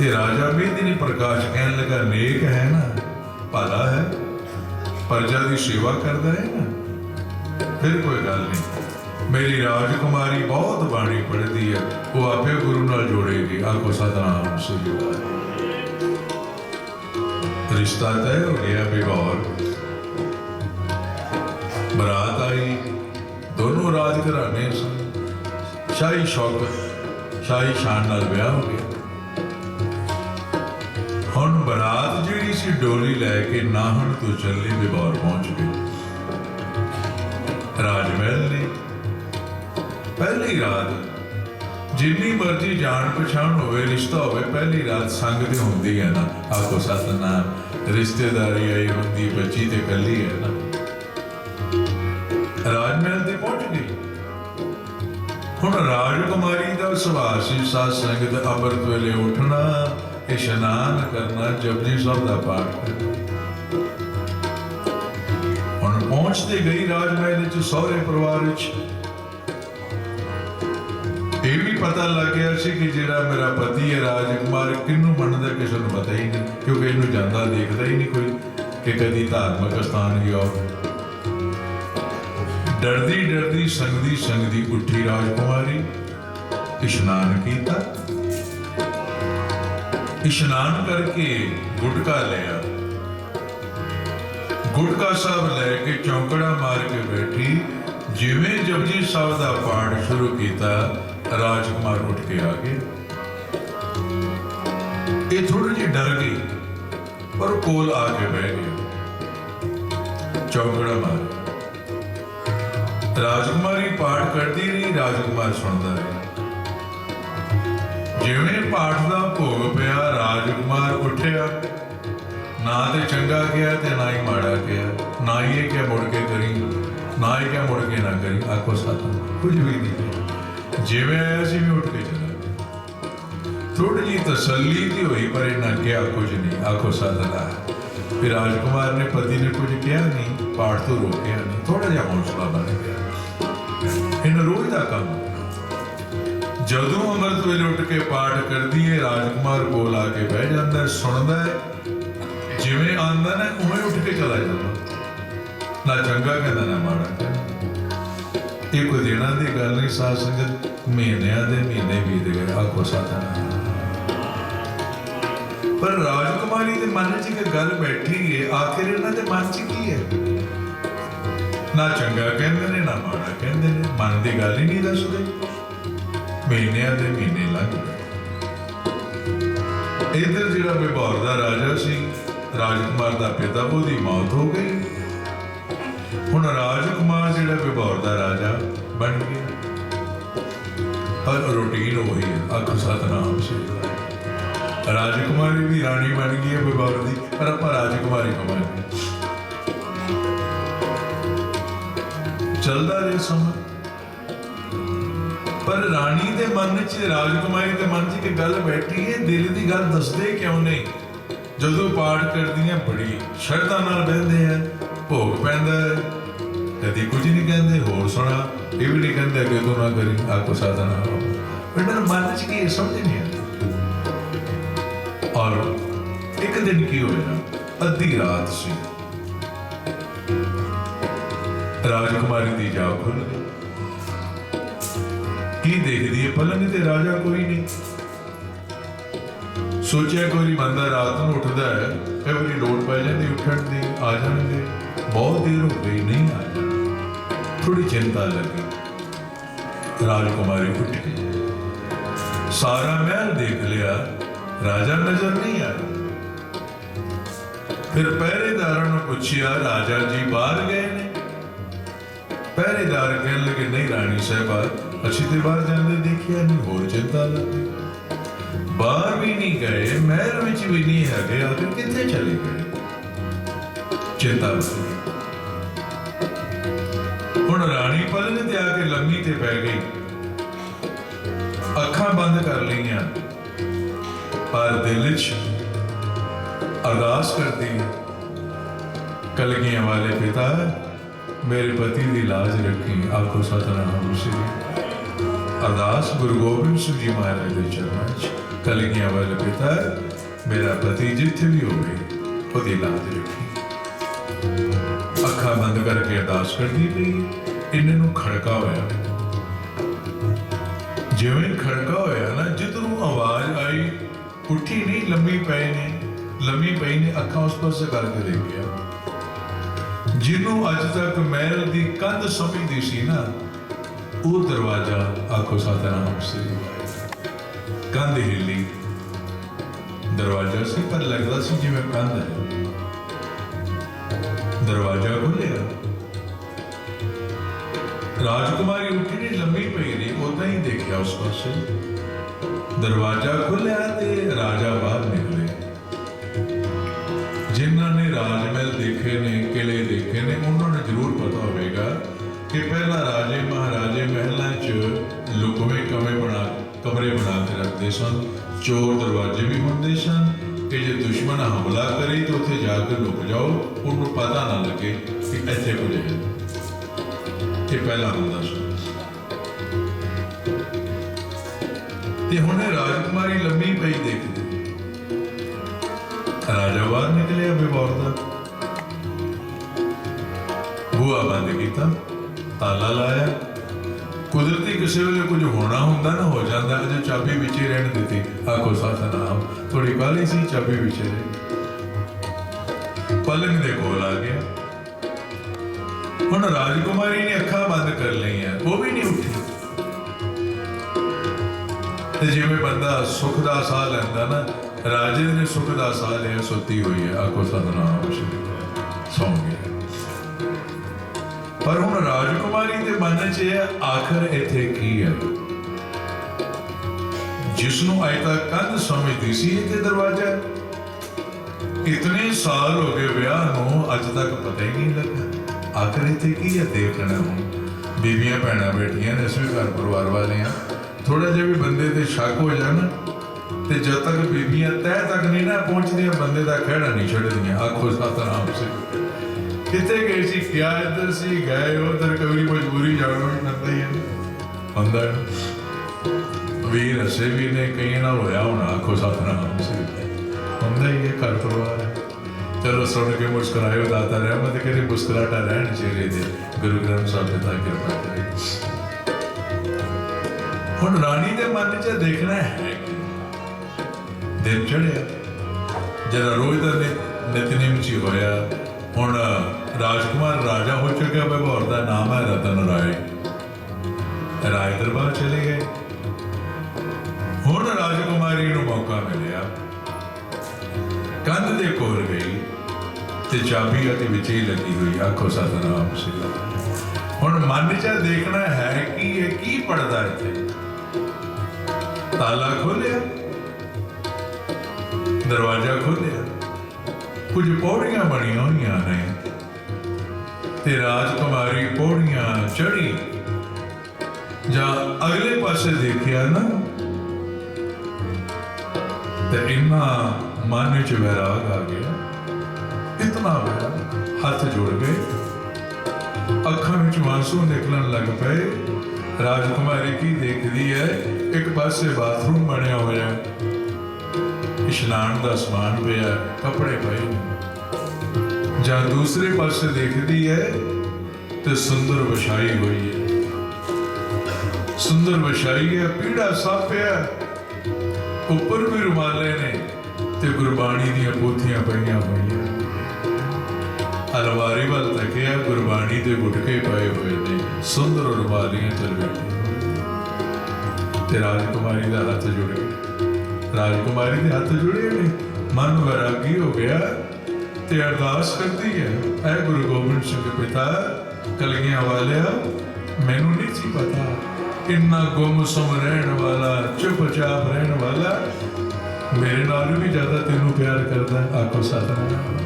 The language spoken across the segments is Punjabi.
ਤੇ ਰਾਜਾ ਮੇਦਨੀ ਪ੍ਰਕਾਸ਼ ਕਹਿਣ ਲੱਗਾ, ਨੇਕ ਹੈ ਨਾ, ਭਲਾ ਹੈ, ਪ੍ਰਜਾ ਦੀ ਸੇਵਾ ਕਰਦਾ ਹੈ ਨਾ? ਫਿਰ ਕੋਈ ਗੱਲ ਨਹੀਂ। ਮੇਰੀ ਰਾਜਕੁਮਾਰੀ ਬਹੁਤ ਬਾਣੀ ਪੜ੍ਹਦੀ ਹੈ, ਉਹ ਆਪੇ ਗੁਰੂ ਨਾਲ ਜੋੜੇਗੀ। ਆਖੋ, ਸਤਨਾਮ, ਸ੍ਰੀ ਰਿਸ਼ਤਾ ਤੈਅ ਹੋ ਗਿਆ ਵਿਵਾਹ ਬਰਾਤ ਆਈ, ਦੋਨੋਂ ਰਾਜ ਘਰਾਣੇ ਸਨ। ਸ਼ਾਹੀ ਸ਼ੌਕਤ ਸ਼ਾਹੀ ਸ਼ਾਨ ਨਾਲ ਵਿਆਹ ਹੋ ਗਿਆ। ਹੁਣ ਬਰਾਤ ਜਿਹੜੀ ਸੀ ਡੋਲੀ ਲੈ ਕੇ ਨਾਹਣ ਤੋਂ ਚੱਲੀ ਵਿਵਾਰ ਪਹੁੰਚ ਗਈ। ਰਾਜ ਮਹਿਲ ਪਹਿਲੀ ਰਾਤ, ਜਿੰਨੀ ਮਰਜ਼ੀ ਜਾਣ ਪਛਾਣ ਹੋਵੇ, ਰਿਸ਼ਤਾ ਹੋਵੇ, ਪਹਿਲੀ ਰਾਤ ਸੰਗ ਤੇ ਹੁੰਦੀ ਹੈ ਨਾ। ਆਖੋ ਸਤਨਾਮ, ਰਿਸ਼ਤੇਦਾਰੀ ਆਈ ਹੁੰਦੀ, ਬੱਚੀ ਤੇ ਕੱਲੀ ਹੈ ਨਾ। ਰਾਜ ਮਹਿਲ ਤੇ ਪਹੁੰਚ ਗਈ। ਹੁਣ ਰਾਜਕੁਮਾਰੀ ਦਾ ਸੁਭਾਅ ਸੀ, ਸਾਧ ਸੰਗਤ ਅੰਮ੍ਰਿਤ ਵੇਲੇ ਉੱਠਣਾ ਇਸ਼ਨਾਨ ਕਰਨਾ ਜਪਜੀ ਸਾਹਿਬ ਦਾ ਪਾਠ ਕਰਨਾ ਹੁਣ ਪਹੁੰਚਦੇ ਗਈ ਰਾਜ ਮਹਿਲ ਵਿੱਚ ਸਹੁਰੇ ਪਰਿਵਾਰ ਵਿੱਚ। ਇਹ ਵੀ ਪਤਾ ਲੱਗ ਗਿਆ ਸੀ ਕਿ ਜਿਹੜਾ ਮੇਰਾ ਪਤੀ ਹੈ ਰਾਜਕੁਮਾਰ ਕਿੰਨੂੰ ਮੰਨਦਾ ਕਿਸੇ ਨੂੰ ਪਤਾ ਹੀ ਨਹੀਂ, ਕਿਉਂਕਿ ਇਹਨੂੰ ਜਾਂਦਾ ਦੇਖਦਾ ਹੀ ਨਹੀਂ ਕੋਈ, ਕਿ ਕਦੀ ਧਾਰਮਿਕ ਸਥਾਨ ਗਿਆ ਡਰਦੀ ਡਰਦੀ ਸੰਗਦੀ ਸੰਗਦੀ ਉੱਠੀ ਰਾਜਕੁਮਾਰੀ, ਇਸ਼ਨਾਨ ਕੀਤਾ। ਇਸ਼ਨਾਨ ਕਰਕੇ ਗੁਟਕਾ ਲਿਆ। ਗੁਟਕਾ ਸਾਹਿਬ ਲੈ ਕੇ ਚੌਂਕੜਾ ਮਾਰ ਕੇ ਬੈਠੀ, ਜਿਵੇਂ ਜਪਜੀ ਸਾਹਿਬ ਦਾ ਪਾਠ ਸ਼ੁਰੂ ਕੀਤਾ, ਰਾਜਕੁਮਾਰ ਉੱਠ ਕੇ ਆ ਗਏ। ਇਹ ਥੋੜੀ ਜਿਹੀ ਡਰ ਗਈ, ਪਰ ਕੋਲ ਆ ਕੇ ਬਹਿ ਗਿਆ। ਚੌਂਕੜਾ ਮਾਰ। ਰਾਜਕੁਮਾਰੀ ਪਾਠ ਕਰਦੀ ਰਹੀ, ਰਾਜਕੁਮਾਰ ਸੁਣਦਾ ਰਿਹਾ। ਜਿਵੇਂ ਪਾਠ ਦਾ ਭੋਗ ਪਿਆ, ਰਾਜਕੁਮਾਰ ਉੱਠਿਆ। ਨਾ ਤੇ ਚੰਗਾ ਗਿਆ ਤੇ ਨਾ ਹੀ ਮਾੜਾ ਗਿਆ ਨਾ ਹੀ ਇਹ ਕਿ ਮੁੜ ਕੇ ਕਰੀ, ਨਾ ਹੀ ਕਿ ਮੁੜ ਕੇ ਨਾ ਕਰੀ। ਆਖੋ ਸਾਥ ਕੁਝ ਵੀ ਨਹੀਂ ਜਿਵੇਂ ਆਇਆ ਸੀ ਵੀ ਉੱਠ ਕੇ ਚਲਾ ਗਿਆ। ਥੋੜੀ ਜੀ ਤਸੱਲੀ ਦੀ ਹੋਈ, ਪਰ ਇਹਨਾਂ ਕਿਹਾ ਕੁਝ ਨਹੀਂ। ਆਖੋ ਸਾਧਨਾ ਫਿਰ ਰਾਜਕੁਮਾਰ ਨੇ ਪਤੀ ਨੇ ਕੁਝ ਕਿਹਾ ਨਹੀਂ, ਪਾਠ ਤੋਂ ਰੋਕਿਆ ਨਹੀਂ। ਥੋੜਾ ਜਿਹਾ ਹੌਸਲਾ ਬਣ ਗਿਆ। ਇਹਨਾਂ ਰੋਜ਼ ਦਾ ਕੰਮ ਜਦੋਂ ਅੰਮ੍ਰਿਤ ਵੇਲੇ ਉੱਠ ਕੇ ਪਾਠ ਕਰਦੀ ਹੈ ਰਾਜਕੁਮਾਰ ਕੋਲ ਆ ਕੇ ਬਹਿ ਜਾਂਦਾ ਸੁਣਦਾ ਜਿਵੇਂ ਆਂਦਾ ਨਾ, ਉਵੇਂ ਉੱਠ ਕੇ ਚਲਾ ਜਾਂਦਾ। ਨਾ ਚੰਗਾ ਕਹਿੰਦਾ, ਨਾ ਮਾੜਾ ਕਹਿੰਦਾ। ਇਹ ਕੋਈ ਦੇਣਾ ਦੀ ਗੱਲ ਨਹੀਂ, ਸਾਧ ਸੰਗਤ, ਮਹੀਨਿਆਂ ਦੇ ਮਹੀਨੇ ਬੀਤ ਗਏ, ਆਖੋ ਸਾਧਨਾ। ਪਰ ਰਾਜਕੁਮਾਰੀ ਦੇ ਮਨ 'ਚ ਇੱਕ ਗੱਲ ਬੈਠੀ ਹੈ ਆਖਿਰ ਇਹਨਾਂ ਦੇ ਮਨ 'ਚ ਕੀ ਹੈ ਨਾ ਚੰਗਾ ਕਹਿੰਦੇ ਨੇ, ਨਾ ਮਾੜਾ ਕਹਿੰਦੇ ਨੇ, ਮਨ ਦੀ ਗੱਲ ਹੀ ਨਹੀਂ ਦੱਸਦੇ। ਮਹੀਨਿਆਂ ਦੇ ਮਹੀਨੇ ਲੱਗ ਗਏ। ਇਧਰ ਜਿਹੜਾ ਬਿਭੌਰ ਦਾ ਰਾਜਾ ਸੀ, ਰਾਜਕੁਮਾਰ ਦਾ ਪਿਤਾ, ਉਹਦੀ ਮੌਤ ਹੋ ਗਈ। ਹੁਣ ਰਾਜਕੁਮਾਰ ਜਿਹੜਾ ਬਿਭੌਰ ਦਾ ਰਾਜਾ ਬਣ ਗਿਆ। ਹਰ ਰੂਟੀਨ ਉਹੀ ਹੈ, ਅੱਖ ਸਤਨਾਮ ਸੇ। ਰਾਜਕੁਮਾਰੀ ਵੀ ਰਾਣੀ ਬਣ ਗਈ ਹੈ ਬਿਭੌਰ ਦੀ, ਪਰ ਆਪਾਂ ਰਾਜਕੁਮਾਰੀ ਕਮਾਈ ਚੱਲਦਾ ਰਿਹਾ ਸਮਾਂ। ਪਰ ਰਾਣੀ ਦੇ ਮਨ 'ਚ, ਰਾਜਕੁਮਾਰੀ ਦੇ ਮਨ 'ਚ ਇੱਕ ਗੱਲ ਬੈਠੀ ਹੈ ਦਿਲ ਦੀ ਗੱਲ ਦੱਸਦੇ ਕਿਉਂ ਨਹੀਂ ਜਦੋਂ ਪਾਠ ਕਰਦੀਆਂ ਬੜੀ ਸ਼ਰਧਾ ਨਾਲ ਬਹਿੰਦੇ ਆ, ਭੋਗ ਪੈਂਦਾ ਕਦੀ ਕੁਝ ਨਹੀਂ ਕਹਿੰਦੇ, ਹੋਰ ਸੁਣਾ। ਇਹ ਵੀ ਨਹੀਂ ਕਹਿੰਦੇ ਅੱਗੇ ਤੋਂ ਨਾ ਕਰੀ ਆਕੋ ਸਾਧਨਾ ਇਹਨਾਂ ਨੂੰ ਮਨ 'ਚ ਕੀ ਸਮਝ ਨਹੀਂ ਆਉਂਦੀ? ਔਰ ਇੱਕ ਦਿਨ ਕੀ ਹੋਇਆ? ਅੱਧੀ ਰਾਤ ਸੀ। ਰਾਜਕੁਮਾਰੀ ਦੀ ਜਾਗ ਖੁੱਲ ਗਈ। ਕੀ ਦੇਖਦੀ ਹੈ ਪਲੰਗ ਤੇ ਰਾਜਾ ਕੋਈ ਨਹੀਂ। ਸੋਚਿਆ ਕੋਈ ਬੰਦਾ ਰਾਤ ਨੂੰ ਉੱਠਦਾ ਹੈ ਕਈ ਲੋੜ ਪੈ ਜਾਂਦੀ ਉੱਠਣ ਦੀ ਆ ਜਾਣਗੇ। ਬਹੁਤ ਦੇਰ ਹੋ ਗਈ, ਨਹੀਂ ਆਇਆ ਥੋੜੀ ਚਿੰਤਾ ਲੱਗੀ। ਰਾਜਕੁਮਾਰੀ ਉੱਠ ਗਈ। ਸਾਰਾ ਮਹਿਲ ਦੇਖ ਲਿਆ, ਰਾਜਾ ਨਜ਼ਰ ਨਹੀਂ ਆਇਆ ਫਿਰ ਪਹਿਰੇਦਾਰਾਂ ਨੂੰ ਪੁੱਛਿਆ, ਰਾਜਾ ਜੀ ਬਾਹਰ ਗਏ ਨੇ? ਪਹਿਰੇਦਾਰ ਕਹਿਣ ਲੱਗੇ, ਨਹੀਂ ਰਾਣੀ ਸਾਹਿਬਾ ਅਸੀਂ ਤੇ ਬਾਹਰ ਜਾਂਦੇ ਦੇਖਿਆ ਨਹੀਂ ਹੋਰ ਚਿੰਤਾ ਲੱਗੀ। ਬਾਹਰ ਵੀ ਨਹੀਂ ਗਏ, ਮਹਿਲ ਵਿੱਚ ਵੀ ਨਹੀਂ ਹੈਗੇ ਆਖਿਰ ਕਿੱਥੇ ਚਲੇ ਗਏ? ਚਿੰਤਾ ਹੁਣ ਰਾਣੀ ਪਲੰਗ ਤੇ ਆ ਕੇ ਲੰਮੀ ਤੇ ਪੈ ਗਈ। ਅੱਖਾਂ ਬੰਦ ਕਰ ਲਈਆਂ। ਪਰ ਦਿਲ ਵਿੱਚ ਅਰਦਾਸ ਕਰਦੀ ਹੈ, ਕਲਗੀਆਂ ਵਾਲੇ ਪਿਤਾ, ਮੇਰੇ ਪਤੀ ਦੀ ਲਾਜ ਰੱਖੀ, ਆਖੋ ਸਤਨਾਮ ਸ੍ਰੀ ਅਰਦਾਸ ਗੁਰੂ ਗੋਬਿੰਦ ਸਿੰਘ ਜੀ ਮਹਾਰਾਜ ਦੇ ਚਰਨਾਂ 'ਚ ਕਲਗੀਆਂ ਵਾਲੇ ਪਿਤਾ ਮੇਰਾ ਪਤੀ ਜਿੱਥੇ ਵੀ ਹੋਵੇ, ਉਹਦੀ ਲਾਜ ਰੱਖੀ। ਅੱਖਾਂ ਬੰਦ ਕਰਕੇ ਅਰਦਾਸ ਕਰਦੀ ਪਈ ਇਹਨਾਂ ਨੂੰ ਖੜਕਾ ਹੋਇਆ। ਜਿਵੇਂ ਖੜਕਾ ਹੋਇਆ ਨਾ ਜਿੱਧਰੋਂ ਆਵਾਜ਼ ਆਈ ਉੱਠੀ ਨਹੀਂ, ਲੰਮੀ ਪਈ ਨੇ ਲੰਮੀ ਪਈ ਨੇ ਅੱਖਾਂ ਉਸ ਪਾਸੇ ਕਰਕੇ ਦੇਖਿਆ। ਜਿਹਨੂੰ ਅੱਜ ਤੱਕ ਮਹਿਲ ਦੀ ਕੰਧ ਸਮਝਦੀ ਸੀ ਨਾ ਉਹ ਦਰਵਾਜ਼ਾ ਆਖੋ ਸਤਨਾਮ ਸ੍ਰੀ ਕੰਧ ਹਿੱਲੀ। ਦਰਵਾਜ਼ਾ ਸੀ, ਪਰ ਲੱਗਦਾ ਸੀ ਜਿਵੇਂ ਕੰਧ ਹੈ। ਦਰਵਾਜ਼ਾ ਖੁੱਲਿਆ ਰਾਜਕੁਮਾਰੀ ਉੱਠੀ ਨਹੀਂ ਲੰਮੀ ਪਈ ਰਹੀ ਉਦਾਂ ਹੀ ਦੇਖਿਆ ਉਸ ਪਾਸੇ। ਦਰਵਾਜ਼ਾ ਖੁੱਲਿਆ ਤੇ ਰਾਜਾ ਬਾਹਰ ਨਿਕਲੇ। ਜਿਨ੍ਹਾਂ ਨੇ ਰਾਜ ਮਹਿਲ ਦੇਖੇ ਨੇ ਕਿਲੇ ਦੇਖੇ ਨੇ, ਉਹਨਾਂ ਨੂੰ ਜ਼ਰੂਰ ਪਤਾ ਕਿ ਪਹਿਲਾਂ ਰਾਜੇ ਮਹਾਰਾਜੇ ਮਹਿਲਾਂ 'ਚ ਲੁਕਵੇਂ ਕਮੇ ਬਣਾ, ਕਮਰੇ ਬਣਾ ਕੇ ਰੱਖਦੇ ਸਨ, ਚੋਰ ਦਰਵਾਜ਼ੇ ਵੀ ਹੁੰਦੇ ਸਨ ਕਿ ਜੇ ਦੁਸ਼ਮਣ ਹਮਲਾ ਕਰੇ ਤਾਂ ਉੱਥੇ ਜਾ ਕੇ ਲੁਕ ਜਾਓ, ਉਹਨੂੰ ਪਤਾ ਨਾ ਲੱਗੇ ਕਿ ਇੱਥੇ ਕੁਝ ਹੈ। ਇਹ ਪਹਿਲਾ ਹੁੰਦਾ ਸੀ। ਤੇ ਹੁਣ ਰਾਜਕੁਮਾਰੀ ਲੰਮੀ ਪਈ ਦੇਖਦੀ। ਰਾਜਾ ਬਾਹਰ ਨਿਕਲਿਆ ਬਿਵੌਰ ਦਾ। ਬੂਆ ਬੰਦ ਕੀਤਾ। ਤਾਲਾ ਲਾਇਆ। ਕੁਦਰਤੀ ਕਿਸੇ ਵੇਲੇ ਕੁਝ ਹੋਣਾ ਹੁੰਦਾ ਨਾ ਹੋ ਜਾਂਦਾ ਅਜੇ ਚਾਬੀ ਵਿੱਚ ਹੀ ਰਹਿਣ ਦਿੱਤੀ, ਆਖੋ ਸਤਨਾਮ ਥੋੜੀ ਕਾਲੀ ਸੀ ਚਾਬੀ ਵਿੱਚ ਰਹੀ ਪਲੰਗ ਦੇ ਕੋਲ ਆ ਗਿਆ। ਹੁਣ ਰਾਜਕੁਮਾਰੀ ਨੇ ਅੱਖਾਂ ਬੰਦ ਕਰ ਲਈਆਂ, ਉਹ ਵੀ ਨਹੀਂ ਉੱਠੀ। ਤੇ ਜਿਵੇਂ ਬੰਦਾ ਸੁੱਖ ਦਾ ਸਾਹ ਲੈਂਦਾ ਨਾ, ਰਾਜੇ ਨੇ ਸੁੱਖ ਦਾ ਸਾਹ ਲਿਆ, ਸੁੱਤੀ ਹੋਈ ਹੈ, ਆਖੋ ਸਤਨਾਮ ਸੌਂ ਗਿਆ। ਪਰ ਹੁਣ ਰਾਜਕੁਮਾਰੀ ਦੇ ਮਨ 'ਚ ਇਹ ਆਖਰ ਇੱਥੇ ਕੀ ਹੈ? ਜਿਸ ਨੂੰ ਅਜੇ ਤੱਕ ਕੰਧ ਸਮਝਦੀ ਸੀ ਇਹ ਦਰਵਾਜ਼ਾ। ਇਤਨੇ ਸਾਲ ਹੋ ਗਏ ਵਿਆਹ ਨੂੰ, ਅੱਜ ਤੱਕ ਪਤਾ ਹੀ ਨਹੀਂ ਲੱਗਾ। ਆਖਰ ਇੱਥੇ ਕੀ ਹੈ? ਦੇਖਣਾ ਹੁਣ। ਬੀਬੀਆਂ, ਭੈਣਾਂ ਬੈਠੀਆਂ ਨੇ ਅਸੀਂ ਘਰ ਪਰਿਵਾਰ ਵਾਲੇ ਆ ਥੋੜਾ ਜਿਹਾ ਵੀ ਬੰਦੇ ਤੇ ਸ਼ੱਕ ਹੋ ਜਾਣ ਤੇ ਜਦ ਤੱਕ ਬੀਬੀਆਂ ਤਹਿ ਤੱਕ ਨਹੀਂ ਨਾ ਪਹੁੰਚਦੀਆਂ, ਬੰਦੇ ਦਾ ਖਹਿੜਾ ਨਹੀਂ ਛੱਡਦੀਆਂ। ਆਖੋ ਸਤਨਾਮ ਸਿੰਘ ਕਿੱਥੇ ਗਏ ਸੀ? ਕਿਆ ਇੱਧਰ ਸੀ, ਗਏ ਉਧਰ ਕਬਰੀ ਮਜਬੂਰੀ ਜਾਣਾ ਵੀ ਹੀ ਹੈ। ਹੁੰਦਾ ਵੀਰ ਅਸੇ ਵੀ ਨੇ ਕਈ ਨਾਲ ਹੋਇਆ ਹੋਣਾ, ਆਖੋ ਸਤਨਾਮ ਸੇ। ਹੁੰਦਾ ਹੀ ਹੈ, ਘਰ ਪਰਿਵਾਰ ਹੈ। ਚਲੋ ਸੁਣ ਕੇ ਮੁਸਕਰਾਇਓ, ਦਾਤਾ ਰਹਿਮਤ ਕਰੇ ਮੁਸਕਰਾਟਾ ਰਹਿਣ ਚਿਹਰੇ ਦੇ ਗੁਰੂ ਗ੍ਰੰਥ ਸਾਹਿਬ ਜੀ ਦਾ ਕਿਰਪਾ ਕਰੇ। ਹੁਣ ਰਾਣੀ ਦੇ ਮਨ 'ਚ ਦੇਖਣਾ ਹੈ ਦਿਨ ਚੜਿਆ ਜਿਹੜਾ ਰੋਜ਼ ਦਾ ਨਿਤਨੇਮ ਚ ਹੋਇਆ, ਹੁਣ ਰਾਜਕੁਮਾਰ ਰਾਜਾ ਹੋ ਚੁੱਕਿਆ ਵਿਭੌਰ ਦਾ ਨਾਮ ਹੈ ਰਤਨ ਰਾਏ। ਰਾਜ ਦਰਬਾਰ ਚਲੇ ਗਏ। ਹੁਣ ਰਾਜਕੁਮਾਰੀ ਨੂੰ ਮੌਕਾ ਮਿਲਿਆ। ਕੰਧ ਦੇ ਕੋਲ ਗਈ ਤੇ ਚਾਬੀ ਉਹਦੇ ਵਿੱਚ ਹੀ ਲੱਗੀ ਹੋਈ ਆਖੋ, ਸਤਨਾਮ ਸਿਲਾ ਹੁਣ ਮਨ ਚ ਦੇਖਣਾ ਹੈ ਕਿ ਇਹ ਕੀ ਪੜਦਾ ਇੱਥੇ। ਤਾਲਾ ਖੋਲਿਆ। ਦਰਵਾਜ਼ਾ ਖੋਲਿਆ। ਕੁਝ ਪੌੜੀਆਂ ਬਣੀਆਂ ਹੋਈਆਂ ਨੇ। ਤੇ ਰਾਜਕੁਮਾਰੀ ਪੌੜੀਆਂ ਚੜੀ। ਜਾਂ ਅਗਲੇ ਪਾਸੇ ਦੇਖਿਆ ਨਾ। ਤੇ ਇੰਨਾ ਮਨ ਵਿੱਚ ਵੈਰਾਗ ਆ ਗਿਆ। ਇਤਨਾ ਵੈਰਾਗ, ਹੱਥ ਜੋੜ ਗਏ। ਅੱਖਾਂ ਵਿੱਚ ਆਂਸੂ ਨਿਕਲਣ ਲੱਗ ਪਏ। ਰਾਜਕੁਮਾਰੀ ਕੀ ਦੇਖਦੀ ਹੈ? ਇੱਕ ਪਾਸੇ ਬਾਥਰੂਮ ਬਣਿਆ ਹੋਇਆ। ਇਸ਼ਨਾਨ ਦਾ ਸਮਾਨ ਪਿਆ, ਕੱਪੜੇ ਪਏ ਜਾਂ ਦੂਸਰੇ ਪਾਸੇ ਦੇਖਦੀ ਹੈ ਤੇ ਸੁੰਦਰ ਵਿਛਾਈ ਹੋਈ ਹੈ। ਸੁੰਦਰ ਵਿਛਾਈ ਹੈ, ਪੀੜਾ ਸਾਫਿਆ ਉੱਪਰ ਵੀ ਰੁਮਾਲੇ ਨੇ ਤੇ ਗੁਰਬਾਣੀ ਦੀਆਂ ਪੋਥੀਆਂ ਪਈਆਂ ਹੋਈਆਂ। ਅਲਵਾਰੀ ਵੱਲ ਤੱਕਿਆ, ਗੁਰਬਾਣੀ ਦੇ ਗੁਟਕੇ ਪਏ ਹੋਏ ਨੇ। ਸੁੰਦਰ ਰੁਮਾਲੀਆਂ ਚਲ ਬੈਠੀ ਤੇ ਰਾਜਕੁਮਾਰੀ ਦਾ ਹੱਥ ਜੁੜ ਰਾਜਕੁਮਾਰੀ ਦੇ ਹੱਥ ਜੁੜੇ ਨੇ। ਮਨ ਵੈਰਾਗੀ ਹੋ ਗਿਆ। ਤੇ ਅਰਦਾਸ ਕਰਦੀ ਹੈ। ਐ ਗੁਰੂ ਗੋਬਿੰਦ ਸਿੰਘ ਪਿਤਾ, ਕਲਗੀਆਂ ਵਾਲਿਆ, ਮੈਨੂੰ ਨਹੀਂ ਸੀ ਪਤਾ ਇੰਨਾ ਗੁੰਮਸੁਮ ਰਹਿਣ ਵਾਲਾ, ਚੁੱਪਚਾਪ ਰਹਿਣ ਵਾਲਾ, ਮੇਰੇ ਨਾਲ ਵੀ ਜ਼ਿਆਦਾ ਤੈਨੂੰ ਪਿਆਰ ਕਰਦਾ ਆਖੋ ਸਤਨਾਮ।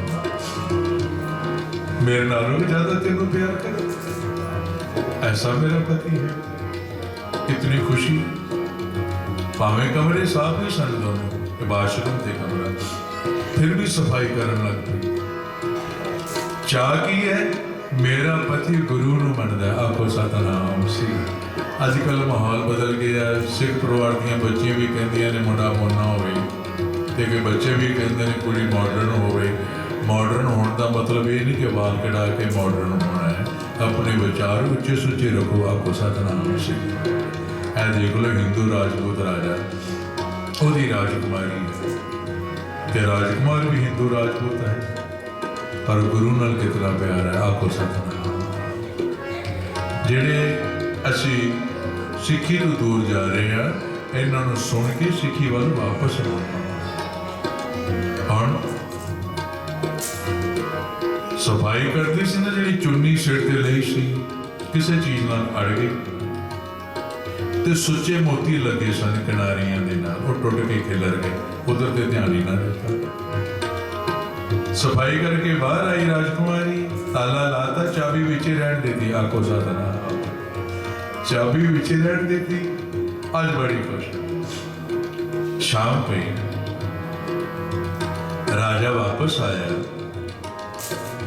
ਮੇਰੇ ਨਾਲੋਂ ਵੀ ਜ਼ਿਆਦਾ ਤੈਨੂੰ ਪਿਆਰ ਕਰਦਾ ਐਸਾ ਮੇਰਾ ਪਤੀ ਹੈ। ਕਿਤਨੀ ਖੁਸ਼ੀ। ਭਾਵੇਂ ਕਮਰੇ ਸਾਫ਼ ਹੀ ਸਨ ਦੋਨੋਂ ਕਿ ਬਾਸ਼ਰੂਮ ਤੇ ਕਮਰਾ। ਫਿਰ ਵੀ ਸਫ਼ਾਈ ਕਰਨ ਲੱਗ ਪਈ ਚਾਹ ਕੀ ਹੈ? ਮੇਰਾ ਪਤੀ ਗੁਰੂ ਨੂੰ ਮੰਨਦਾ ਹੈ। ਆਖੋ ਸਤਨਾਮ ਸੀ ਅੱਜ ਕੱਲ ਮਾਹੌਲ ਬਦਲ ਗਿਆ ਸਿੱਖ ਪਰਿਵਾਰ ਦੀਆਂ ਬੱਚੀਆਂ ਵੀ ਕਹਿੰਦੀਆਂ ਨੇ, ਮੁੰਡਾ ਮੋਨਾ ਹੋਵੇ। ਤੇ ਕੋਈ ਬੱਚੇ ਵੀ ਕਹਿੰਦੇ ਨੇ, ਕੁੜੀ ਮਾਡਰਨ ਹੋਵੇ। ਮਾਡਰਨ ਹੋਣ ਦਾ ਮਤਲਬ ਇਹ ਨਹੀਂ ਕਿ ਵਾਲ ਕਢਾ ਕੇ ਮਾਡਰਨ ਹੋਣਾ ਹੈ। ਆਪਣੇ ਵਿਚਾਰ ਉੱਚੇ ਸੁੱਚੇ ਰੱਖੋ। ਆਪਕੋ ਸਤਨਾਮ ਸੀ ਇਹ ਦੇਖ ਲਓ, ਹਿੰਦੂ ਰਾਜਪੂਤ ਰਾਜਾ। ਉਹਦੀ ਰਾਜਕੁਮਾਰੀ ਹੈ। ਤੇ ਰਾਜਕੁਮਾਰ ਵੀ ਹਿੰਦੂ ਰਾਜਪੂਤ ਹੈ। ਪਰ ਗੁਰੂ ਨਾਲ ਕਿਤਨਾ ਪਿਆਰ ਹੈ ਆਪਕੋ ਸਤਨਾਮ ਜਿਹੜੇ ਅਸੀਂ ਸਿੱਖੀ ਤੋਂ ਦੂਰ ਜਾ ਰਹੇ ਹਾਂ, ਇਹਨਾਂ ਨੂੰ ਸੁਣ ਕੇ ਸਿੱਖੀ ਵੱਲ ਵਾਪਸ ਆਉਣਾ ਹੁਣ ਸਫ਼ਾਈ ਕਰਦੇ ਸੀ ਨਾ, ਜਿਹੜੀ ਚੁੰਨੀ ਸਿਰ ਤੇ ਲਈ ਸੀ, ਕਿਸੇ ਚੀਜ਼ ਨਾਲ ਅੜ ਗਈ। ਤੇ ਸੁੱਚੇ ਮੋਤੀ ਲੱਗੇ ਸਨ ਕਿਨਾਰੀਆਂ ਦੇ ਨਾਲ, ਉਹ ਟੁੱਟ ਕੇ ਖਿਲਰ ਗਏ। ਉਧਰ ਤੇ ਧਿਆਨ ਹੀ ਨਾ ਦਿੱਤਾ। ਸਫ਼ਾਈ ਕਰਕੇ ਬਾਹਰ ਆਈ ਰਾਜਕੁਮਾਰੀ, ਤਾਲਾ ਲਾਤਾ ਚਾਬੀ ਵਿੱਚ ਰਹਿਣ ਦਿੱਤੀ। ਆਕੋ ਸਾਧਨਾ। ਚਾਬੀ ਵਿੱਚ ਰਹਿਣ ਦਿੱਤੀ। ਅੱਜ ਬੜੀ ਖੁਸ਼ ਸ਼ਾਮ ਪਈ। ਰਾਜਾ ਵਾਪਸ ਆਇਆ।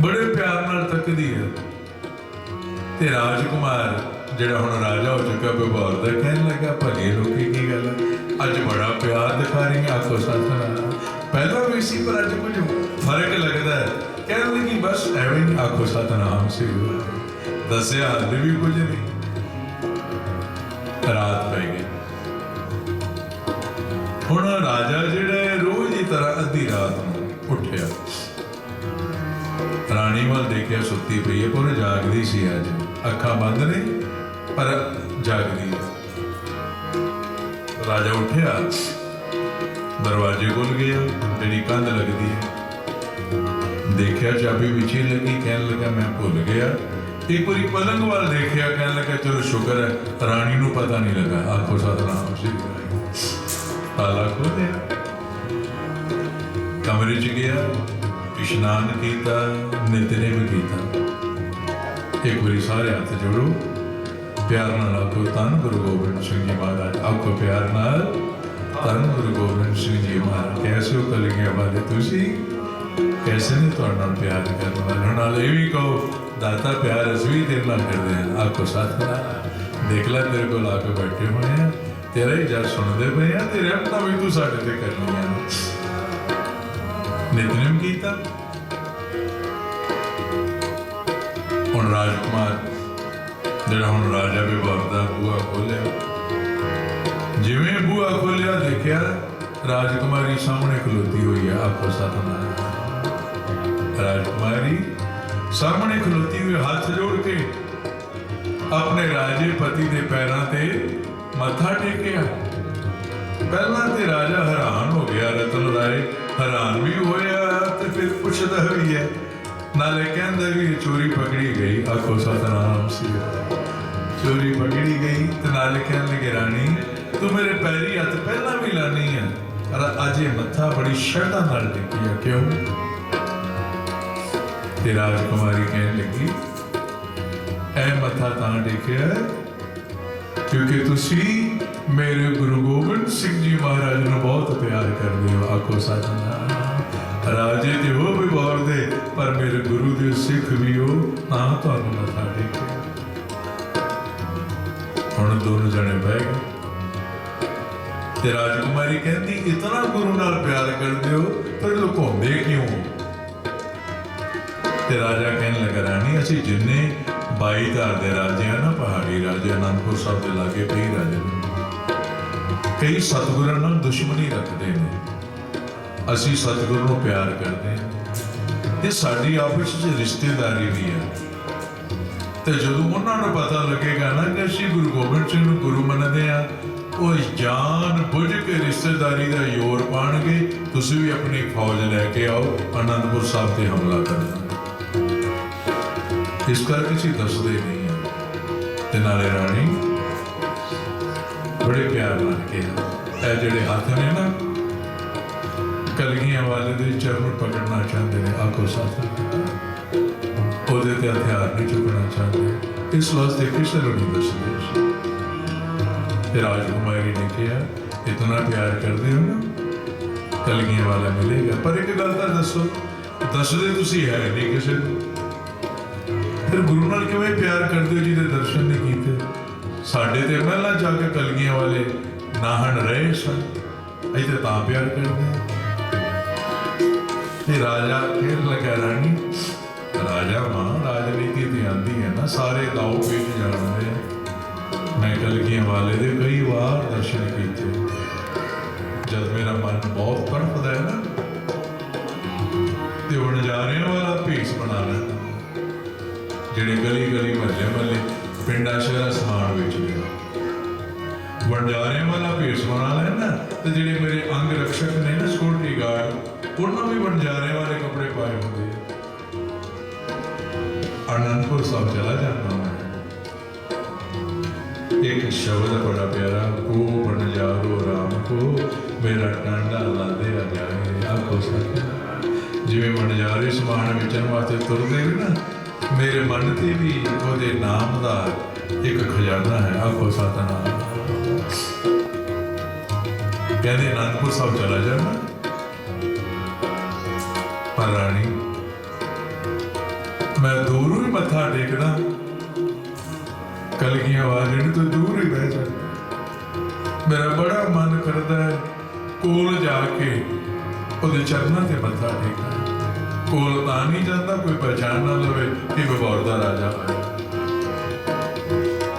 ਬੜੇ ਪਿਆਰ ਨਾਲ ਤੱਕਦੀ ਹੈ। ਤੇ ਰਾਜਕੁਮਾਰ, ਜਿਹੜਾ ਹੁਣ ਰਾਜਾ ਹੋ ਚੁੱਕਾ ਬਿਹਾਰ ਦਾ ਕਹਿਣ ਲੱਗਾ, ਭਲੇ ਲੋਕੀ ਕੀ ਗੱਲ ਅੱਜ ਬੜਾ ਪਿਆਰ ਦਿਖਾ ਰਹੀ ਆਖੋ ਆਕੋ ਪਹਿਲਾਂ ਵੀ ਸੀ, ਪਰ ਅੱਜ ਕੁਝ ਫ਼ਰਕ ਲੱਗਦਾ ਹੈ। ਕਹਿਣ ਬਸ ਐਵੇਂ ਹੀ ਆਕੋ ਸਤਨਾਮ ਸੀ ਦੱਸਿਆ, ਹਾਲੇ ਵੀ ਕੁਝ ਨਹੀਂ। ਰਾਤ ਪੈ ਗਈ। ਹੁਣ ਰਾਜਾ ਜਿਹੜਾ ਰੋਜ਼ ਦੀ ਤਰ੍ਹਾਂ ਅੱਧੀ ਰਾਤ ਨੂੰ ਉੱਠਿਆ। ਰਾਣੀ ਵੱਲ ਦੇਖਿਆ, ਸੁੱਤੀ ਪਈ ਹੈ, ਪਰ ਜਾਗਦੀ ਸੀ ਅੱਜ। ਅੱਖਾਂ ਬੰਦ ਨੇ, ਪਰ ਜਾਗਦੀ ਹੈ। ਰਾਜਾ ਉੱਠਿਆ। ਦਰਵਾਜ਼ੇ ਕੋਲ ਗਿਆ ਜਿਹੜੀ ਕੰਧ ਲੱਗਦੀ ਹੈ। ਦੇਖਿਆ ਚਾਬੀ ਵਿੱਚ ਹੀ ਲੱਗੀ, ਕਹਿਣ ਲੱਗਾ ਮੈਂ ਭੁੱਲ ਗਿਆ। ਇੱਕ ਵਾਰੀ ਪਲੰਗ ਵੱਲ ਦੇਖਿਆ, ਕਹਿਣ ਲੱਗਾ ਚਲੋ ਸ਼ੁਕਰ ਹੈ, ਰਾਣੀ ਨੂੰ ਪਤਾ ਨਹੀਂ ਲੱਗਾ। ਆਖੋ ਸਤਨਾਮ, ਸ੍ਰੀ ਤਾਲਾ ਖੋਲਿਆ। ਕਮਰੇ 'ਚ ਗਿਆ, ਇਸ਼ਨਾਨ ਕੀਤਾ, ਨਿਤਨੇਮ ਕੀਤਾ। ਇੱਕ ਵਾਰੀ ਸਾਰੇ ਹੱਥ ਜੋੜੋ। ਪਿਆਰ ਨਾਲ ਆਖੋ, ਧੰਨ ਗੁਰੂ ਗੋਬਿੰਦ ਸਿੰਘ ਜੀ ਮਹਾਰਾਜ। ਆਖੋ ਪਿਆਰ ਨਾਲ, ਧੰਨ ਗੁਰੂ ਗੋਬਿੰਦ ਸਿੰਘ ਜੀ ਮਹਾਰਾਜ। ਕੈਸੇ ਹੋ ਕਲਗੀਆਂ ਵਾਲੇ ਤੁਸੀਂ। ਕਿਸੇ ਨੇ ਤੁਹਾਡੇ ਨਾਲ ਪਿਆਰ ਕਰਨ ਵਾਲੇ। ਨਾਲ ਇਹ ਵੀ ਕਹੋ, ਦਾਤਾ ਪਿਆਰ ਅਸੀਂ ਵੀ ਤੇਰੇ ਨਾਲ ਕਰਦੇ ਹਾਂ। ਆਖੋ ਸਾਥ ਦੇਖ ਲੈ, ਤੇਰੇ ਕੋਲ ਆ ਕੇ ਬੈਠੇ ਹੋਏ ਆ। ਤੇਰਾ ਹੀ ਜਦ ਸੁਣਦੇ ਪਏ ਆ। ਤੇ ਰਹਿਮਤਾਂ ਵੀ ਤੂੰ ਸਾਡੇ ਤੇ ਕਰਨੀ ਨੇ ਨਿਤਨੇਮ ਕੀਤਾ। ਹੁਣ ਰਾਜਕੁਮਾਰ, ਜਿਹੜਾ ਹੁਣ ਰਾਜਾ ਵਿਭਾਗ ਦਾ ਬੂਆ ਖੋਲਿਆ। ਜਿਵੇਂ ਬੂਆ ਖੋਲਿਆ, ਦੇਖਿਆ ਰਾਜਕੁਮਾਰੀ ਸਾਹਮਣੇ ਖਲੋਤੀ ਹੋਈ ਹੈ ਆਪੋ ਨਾਲ ਰਾਜਕੁਮਾਰੀ ਸਾਹਮਣੇ ਖਲੋਤੀ ਹੋਈ ਹੱਥ ਜੋੜ ਕੇ ਆਪਣੇ ਰਾਜੇ ਪਤੀ ਦੇ ਪੈਰਾਂ ਤੇ ਮੱਥਾ ਟੇਕਿਆ। ਪਹਿਲਾਂ ਤੇ ਰਾਜਾ ਹੈਰਾਨ ਹੋ ਗਿਆ, ਰਤਨ ਰਾਏ ਹੈਰਾਨ ਵੀ ਹੋਇਆ ਤੇ ਫਿਰ ਪੁੱਛਦਾ ਵੀ ਹੈ, ਨਾਲੇ ਕਹਿੰਦਾ ਵੀ ਚੋਰੀ ਪਕੜੀ ਗਈ, ਆਖੋ ਸਤਨਾਮ ਸੀ। ਚੋਰੀ ਪਕੜੀ ਗਈ ਤੇ ਨਾਲੇ ਕਹਿਣ ਲੱਗੇ ਰਾਣੀ, ਤੂੰ ਮੇਰੇ ਪੈਰੀ ਹੱਥ ਪਹਿਲਾਂ ਵੀ ਲਾਣੀ ਹੈ ਪਰ ਅੱਜ ਇਹ ਮੱਥਾ ਬੜੀ ਸ਼ਰਧਾ ਨਾਲ ਟੇਕਿਆ, ਕਿਉਂ? ਤੇ ਰਾਜਕੁਮਾਰੀ ਕਹਿਣ ਲੱਗੀ, ਐ ਮੱਥਾ ਤਾਂ ਟੇਕਿਆ ਕਿਉਂਕਿ ਤੁਸੀਂ ਮੇਰੇ ਗੁਰੂ ਗੋਬਿੰਦ ਸਿੰਘ ਜੀ ਮਹਾਰਾਜ ਨੂੰ ਬਹੁਤ ਪਿਆਰ ਕਰਦੇ ਹੋ। ਆਖੋ ਸਤਨਾਮ ਰਾਜੇ ਤੇ ਉਹ ਵੀ ਬਾਰ ਦੇ, ਪਰ ਮੇਰੇ ਗੁਰੂ ਦੇ ਸਿੱਖ ਵੀ ਹੋ ਤਾਂ ਤੁਹਾਨੂੰ ਮੱਥਾ ਟੇਕਿਆ। ਹੁਣ ਦੋਨੋਂ ਜਣੇ ਬਹਿ ਗਏ। ਤੇ ਰਾਜਕੁਮਾਰੀ ਕਹਿੰਦੀ, ਇਤਨਾ ਗੁਰੂ ਨਾਲ ਪਿਆਰ ਕਰਦੇ ਹੋ ਪਰ ਲੁਕਾਉਂਦੇ ਕਿਉਂ ਤੇ ਰਾਜਾ ਕਹਿਣ ਲੱਗਾ, ਰਾਣੀ, ਅਸੀਂ ਜਿੰਨੇ 22 ਧਾਰ ਦੇ ਰਾਜੇ ਆ ਨਾ, ਪਹਾੜੀ ਰਾਜੇ, ਅਨੰਦਪੁਰ ਸਾਹਿਬ ਦੇ ਲਾਗੇ ਕਈ ਰਾਜੇ ਨੇ। ਕਈ ਸਤਿਗੁਰਾਂ ਨਾਲ ਦੁਸ਼ਮਣੀ ਰੱਖਦੇ ਨੇ। ਅਸੀਂ ਸਤਿਗੁਰੂ ਨੂੰ ਪਿਆਰ ਕਰਦੇ ਹਾਂ। ਇਹ ਸਾਡੀ ਆਪਸ ਵਿੱਚ ਰਿਸ਼ਤੇਦਾਰੀ ਵੀ ਹੈ ਤੇ ਜਦੋਂ ਉਹਨਾਂ ਨੂੰ ਪਤਾ ਲੱਗੇਗਾ ਨਾ ਕਿ ਅਸੀਂ ਗੁਰੂ ਗੋਬਿੰਦ ਸਿੰਘ ਨੂੰ ਗੁਰੂ ਮੰਨਦੇ ਆ ਉਹ ਜਾਨ ਬੁੱਝ ਕੇ ਰਿਸ਼ਤੇਦਾਰੀ ਦਾ ਜ਼ੋਰ ਪਾਣਗੇ। ਤੁਸੀਂ ਵੀ ਆਪਣੀ ਫੌਜ ਲੈ ਕੇ ਆਓ, ਅਨੰਦਪੁਰ ਸਾਹਿਬ ਤੇ ਹਮਲਾ ਕਰਨਾ। ਇਸ ਕਰਕੇ ਅਸੀਂ ਦੱਸਦੇ ਨਹੀਂ ਹਾਂ। ਤੇ ਨਾਲੇ ਰਾਣੀ, ਬੜੇ ਪਿਆਰ ਨਾਲ ਕਿਹਾ। ਇਹ ਜਿਹੜੇ ਹੱਥ ਨੇ ਨਾ, ਕਲਗੀਆਂ ਵਾਲੇ ਦੇ ਚਰਨ ਪਕੜਨਾ ਚਾਹੁੰਦੇ ਨੇ, ਆਖੋ ਸਾਥ। ਉਹਦੇ ਤੇ ਹਥਿਆਰ ਨਹੀਂ ਚੁੱਕਣਾ ਚਾਹੁੰਦੇ। ਇਸ ਵਾਸਤੇ ਕਿਸੇ ਨੂੰ ਨਹੀਂ ਦੱਸਦੇ ਤੇ ਰਾਜਕੁਮਾਰੀ ਨੇ ਕਿਹਾ, ਇਤਨਾ ਪਿਆਰ ਕਰਦੇ ਹੋ ਨਾ, ਕਲਗੀਆਂ ਵਾਲਾ ਮਿਲੇਗਾ। ਪਰ ਇੱਕ ਗੱਲ ਤਾਂ ਦੱਸੋ, ਦੱਸਦੇ ਤੁਸੀਂ ਹੈ ਨਹੀਂ ਕਿਸੇ ਨੂੰ? ਫਿਰ ਗੁਰੂ ਨਾਲ ਕਿਵੇਂ ਪਿਆਰ ਕਰਦੇ ਹੋ ਜਿਹਦੇ ਦਰਸ਼ਨ ਨਹੀਂ ਕੀਤੇ? ਸਾਡੇ ਤੇ ਮਹਿਲਾ ਜਾ ਕੇ ਕਲਗੀਆਂ ਵਾਲੇ ਨਾਹਣ ਰਹੇ ਸਨ। ਇੱਥੇ ਤਾਂ ਪਿਆਰ ਕਰਦੇ ਤੇ ਰਾਜਾ ਫਿਰ ਲਗਾ ਰਾਣੀ, ਰਾਜਾ ਮਾਂ, ਰਾਜਨੀਤੀ ਤੇ ਆਂਦੀ ਹੈ ਨਾ, ਸਾਰੇ ਦਾਉ ਪੇਚ ਜਾਣਦੇ ਆ। ਮੈਂ ਕਲਗੀਆਂ ਵਾਲੇ ਦੇ ਕਈ ਵਾਰ ਦਰਸ਼ਨ ਕੀਤੇ। ਜਦ ਮੇਰਾ ਮਨ ਬਹੁਤ ਤੜਫਦਾ ਹੈ ਨਾ, ਤੇ ਹੁਣ ਜਾ ਰਹੇ ਵਾਲਾ ਭੇਸ ਬਣਾ ਲੈਣਾ ਜਿਹੜੇ ਗਲੀ ਗਲੀ ਮਹੱਲੇ ਮਹੱਲੇ ਪਿੰਡਾਂ ਸ਼ਹਿਰਾਂ ਸਮਾਨ ਵਿੱਚ ਆ। ਵਣਜਾਰਿਆਂ ਵਾਲਾ ਭੇਸ ਬਣਾ ਲੈਣਾ ਤੇ ਜਿਹੜੇ ਮੇਰੇ ਅੰਗ ਰਕਸ਼ਕ ਨੇ ਨਾ ਸਿਕਿਉਰਿਟੀ ਗਾਰਡ ਉਹਨਾਂ ਵੀ ਵੰਡਾਰੇ ਵਾਲੇ ਕੱਪੜੇ ਪਾਏ ਹੁੰਦੇ ਆ। ਅਨੰਦਪੁਰ ਸਾਹਿਬ ਚਲਾ ਜਾਂਦਾ ਮੈਂ। ਇੱਕ ਸ਼ਬਦ ਬੜਾ ਪਿਆਰਾ, ਕੋ ਵਣਜਾਰੋ ਰਾਮ ਕੋ, ਮੇਰਾ ਟਾਂਡਾ ਲਾਦੇ ਆ ਜਾਏ ਆਖੋ ਸਤਿ ਜਿਵੇਂ ਵਣਜਾਰੇ ਸਮਾਨ ਵੇਚਣ ਵਾਸਤੇ ਤੁਰਦੇ ਨੇ ਨਾ ਮੇਰੇ ਮਨ ਤੇ ਵੀ ਉਹਦੇ ਨਾਮ ਦਾ ਇੱਕ ਖਜ਼ਾਨਾ ਹੈ, ਆਖੋ ਸਤਨਾਮ। ਕਹਿੰਦੇ ਅਨੰਦਪੁਰ ਸਾਹਿਬ ਚਲਾ ਜਾਣਾ ਪਰ ਰਾਣੀ, ਮੈਂ ਦੂਰੋਂ ਹੀ ਮੱਥਾ ਟੇਕਦਾ ਕਲਗੀਆਂ ਵਾਲੇ ਤੋਂ ਦੂਰ ਹੀ ਬਹਿ ਜਾਂਦਾ ਮੇਰਾ ਬੜਾ ਮਨ ਕਰਦਾ ਹੈ ਕੋਲ ਜਾ ਕੇ ਉਹਦੇ ਚਰਨਾਂ ਤੇ ਮੱਥਾ ਟੇਕਾਂ ਕੋਲ ਤਾਂ ਨਹੀਂ ਜਾਂਦਾ, ਕੋਈ ਪਛਾਣ ਨਾ ਲਵੇ ਕਿ ਬਗੌਰ ਦਾ ਰਾਜਾ ਹੈ।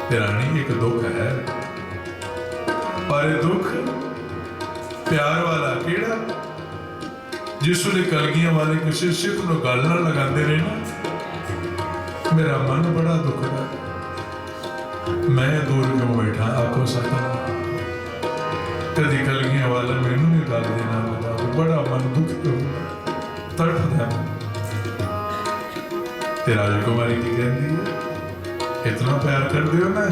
ਤੇ ਰਾਣੀ ਇੱਕ ਦੁੱਖ ਹੈ। ਪਰ ਇਹ ਦੁੱਖ ਪਿਆਰ ਵਾਲਾ ਕਿਹੜਾ? ਜਿਸ ਵੇਲੇ ਕਲਗੀਆਂ ਵਾਲੇ ਕਿਸੇ ਸਿੱਖ ਨੂੰ ਗੱਲ ਨਾ ਲਗਾਉਂਦੇ ਰਹੇ ਨਾ, ਮੇਰਾ ਮਨ ਬੜਾ ਦੁਖਦਾ ਮੈਂ ਦੂਰ ਕਿਉਂ ਬੈਠਾ, ਆਖੋ ਸਤਨਾਮ ਕਦੀ ਕਲਗੀਆਂ ਵਾਲਾ ਮੈਨੂੰ ਵੀ ਗੱਲ ਦੇਣਾ ਨਾਲ ਬੜਾ ਮਨ ਦੁਖੀ ਹੁੰਦਾ ਤੜਫਦਾ ਤੇ ਰਾਜਕੁਮਾਰੀ ਕੀ ਕਹਿੰਦੀ ਹੈ? ਇਤਨਾ ਪਿਆਰ ਕਰਦੇ ਹੋ ਨਾ,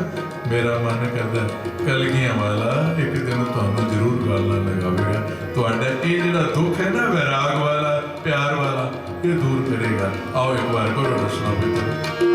ਮੇਰਾ ਮਨ ਕਰਦਾ, ਕਲਗੀਆਂ ਵਾਲਾ, ਇੱਕ ਦਿਨ ਤੁਹਾਨੂੰ ਜ਼ਰੂਰ ਗੱਲ ਨਾਲ ਲਗਾਵੇਗਾ। ਤੁਹਾਡਾ ਇਹ ਜਿਹੜਾ ਦੁੱਖ ਹੈ ਨਾ, ਵਿਰਾਗ ਵਾਲਾ, ਪਿਆਰ ਵਾਲਾ, ਇਹ ਦੂਰ ਕਰੇਗਾ। ਆਓ ਇੱਕ ਵਾਰ ਕਰੋ ਰਸਨਾ ਬਿਤਰ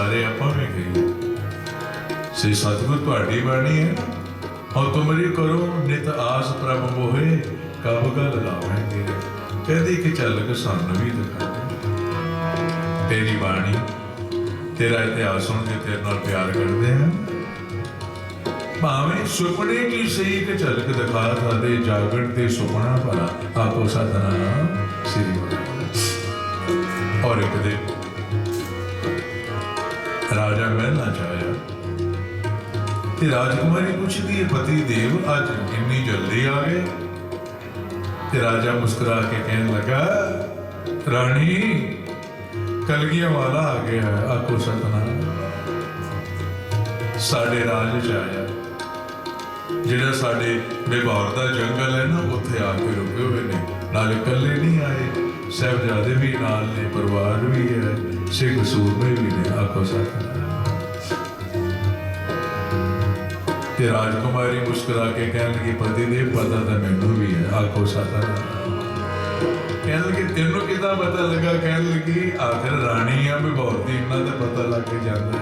ਸਾਰੇ ਆਪਾਂ ਵੀ ਗਏ ਸੇ ਸਤਿਗੁਰ ਤੁਹਾਡੀ ਬਾਣੀ ਹੈ ਔਰ ਤੁਮਰੀ ਕਰੋ, ਨਿਤ ਆਸ ਪ੍ਰਭ ਮੋਹੇ, ਕਬ ਗਲ ਲਾਵਾਂਗੇ। ਕਹਿੰਦੀ ਕਿ ਚੱਲ ਕੇ ਸਾਨੂੰ ਵੀ ਦਿਖਾ ਤੇਰੀ ਬਾਣੀ, ਤੇਰਾ ਇਤਿਹਾਸ ਸੁਣ ਕੇ ਤੇਰੇ ਨਾਲ ਪਿਆਰ ਕਰਦੇ ਆ ਭਾਵੇਂ ਸੁਪਨੇ ਕੀ ਸਹੀ ਕਿ ਝਲਕ ਦਿਖਾ ਸਾਡੇ ਜਾਗਣ ਤੇ ਸੁਪਨਾ ਭਲਾ। ਆਪੋ ਸਤਨਾਮ ਸ੍ਰੀ ਵਾਹਿਗੁਰੂ ਔਰ ਇੱਕ ਦੇ ਰਾਜਾ ਮਹਿਲਾ ਚ ਆਇਆ। ਤੇ ਰਾਜਕੁਮਾਰੀ ਪੁੱਛਦੀ ਹੈ, ਪਤੀ ਦੇਵ, ਅੱਜ ਇੰਨੀ ਜਲਦੀ ਆ ਗਏ? ਤੇ ਰਾਜਾ ਮੁਸਕਰਾ ਕੇ ਕਹਿਣ ਲੱਗਾ, ਰਾਣੀ, ਕਲਗੀਆਂ ਵਾਲਾ ਆ ਗਿਆ ਆਖੋ ਸਤਨਾਮ। ਸਾਡੇ ਰਾਜ ਚ ਆਇਆ। ਜਿਹੜਾ ਸਾਡੇ ਬਿਹਾਰ ਦਾ ਜੰਗਲ ਹੈ ਨਾ, ਉੱਥੇ ਆ ਕੇ ਰੁਕੇ ਹੋਏ ਨੇ। ਨਾਲ ਇਕੱਲੇ ਨਹੀਂ ਆਏ, ਸਹਿਬਜ਼ਾਦੇ ਵੀ ਨਾਲ ਨੇ, ਪਰਿਵਾਰ ਵੀ ਹੈ, ਸਿੱਖ ਸੂਰਮੇ ਵੀ ਨੇ, ਆਖੋ ਸਤਨਾਮ। ਤੇ ਰਾਜਕੁਮਾਰੀ ਮੁਸਕਰਾ ਕੇ ਕਹਿਣ ਲੱਗੀ, ਪਤੀ ਦੇ ਪਤਾ ਤਾਂ ਮੈਨੂੰ ਵੀ ਹੈ। ਆਖੋ ਸਤਨਾਮ ਕਹਿਣ ਲੱਗੀ, ਤੈਨੂੰ ਕਿਦਾਂ ਪਤਾ ਲੱਗਾ? ਕਹਿਣ ਲੱਗੀ, ਆਖਰ ਰਾਣੀ ਆ ਵੀ ਬਹੁਤ ਦੀ ਇਹਨਾਂ ਦਾ ਪਤਾ ਲੱਗ ਕੇ ਜਾਂਦਾ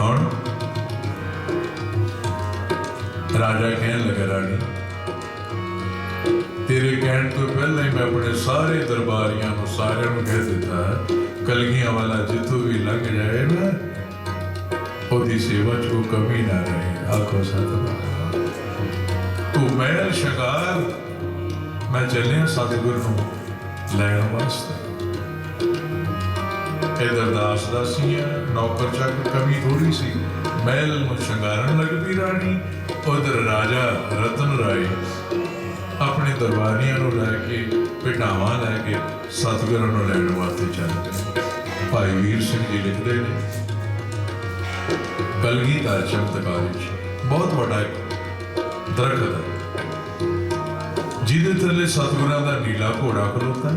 ਹੁਣ ਰਾਜਾ ਕਹਿਣ ਲੱਗਾ, ਰਾਣੀ, ਤੇਰੇ ਕਹਿਣ ਤੋਂ ਪਹਿਲਾਂ ਹੀ ਮੈਂ ਆਪਣੇ ਸਾਰੇ ਦਰਬਾਰੀਆਂ ਨੂੰ ਸਾਰਿਆਂ ਨੂੰ ਕਹਿ ਦਿੱਤਾ, ਕਲਗੀਆਂ ਵਾਲਾ ਜਿੱਥੋਂ ਵੀ ਲੰਘ ਜਾਏ ਨਾ ਉਹਦੀ ਸੇਵਾ ਚ ਕੋਈ ਕਮੀ ਨਾ ਰਹੇ, ਆਖੋ ਸਤਿ ਤੂੰ ਮਹਿਲ ਸ਼ਿਕਾਰ ਮੈਂ ਚੱਲਿਆ ਸਤਿਗੁਰ ਨੂੰ ਲੈਣ ਵਾਸਤੇ। ਇਧਰ ਦਾਸ ਦਾਸੀਆਂ ਨੌਕਰ ਚੱਕ ਕਮੀ ਥੋੜੀ ਸੀ। ਮਹਿਲ ਨੂੰ ਸ਼ਿੰਗਾਰਨ ਲੱਗ ਪਈ ਰਾਣੀ, ਉਧਰ ਰਾਜਾ ਰਤਨ ਰਾਏ ਆਪਣੇ ਦਰਬਾਰੀਆਂ ਨੂੰ ਲੈ ਕੇ ਪਿਟਾਵਾਂ ਲੈ ਕੇ ਸਤਿਗੁਰਾਂ ਨੂੰ ਲੈਣ ਵਾਸਤੇ ਚੱਲ ਪਏ। ਭਾਈ ਵੀਰ ਸਿੰਘ ਜੀ ਲਿਖਦੇ ਨੇ ਕਲਗੀਧਰ ਚਮਤਕਾਰ ਵਿੱਚ ਬਹੁਤ ਵੱਡਾ ਇੱਕ ਦਰਖਤ ਹੈ। ਜਿਹਦੇ ਥੱਲੇ ਸਤਿਗੁਰਾਂ ਦਾ ਨੀਲਾ ਘੋੜਾ ਖਲੋਤਾ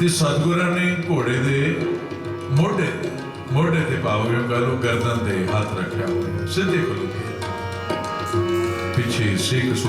ਤੇ ਸਤਿਗੁਰਾਂ ਨੇ ਘੋੜੇ ਦੇ ਮੋਢੇ ਮੋਢੇ ਤੇ ਪਾਵਗੇ ਕਹੋ ਗਰਦਨ ਤੇ ਹੱਥ ਰੱਖਿਆ ਹੋਇਆ ਸਿੱਧੇ ਖਲੋਤੇ ਪਿੱਛੇ ਸਿੱਖ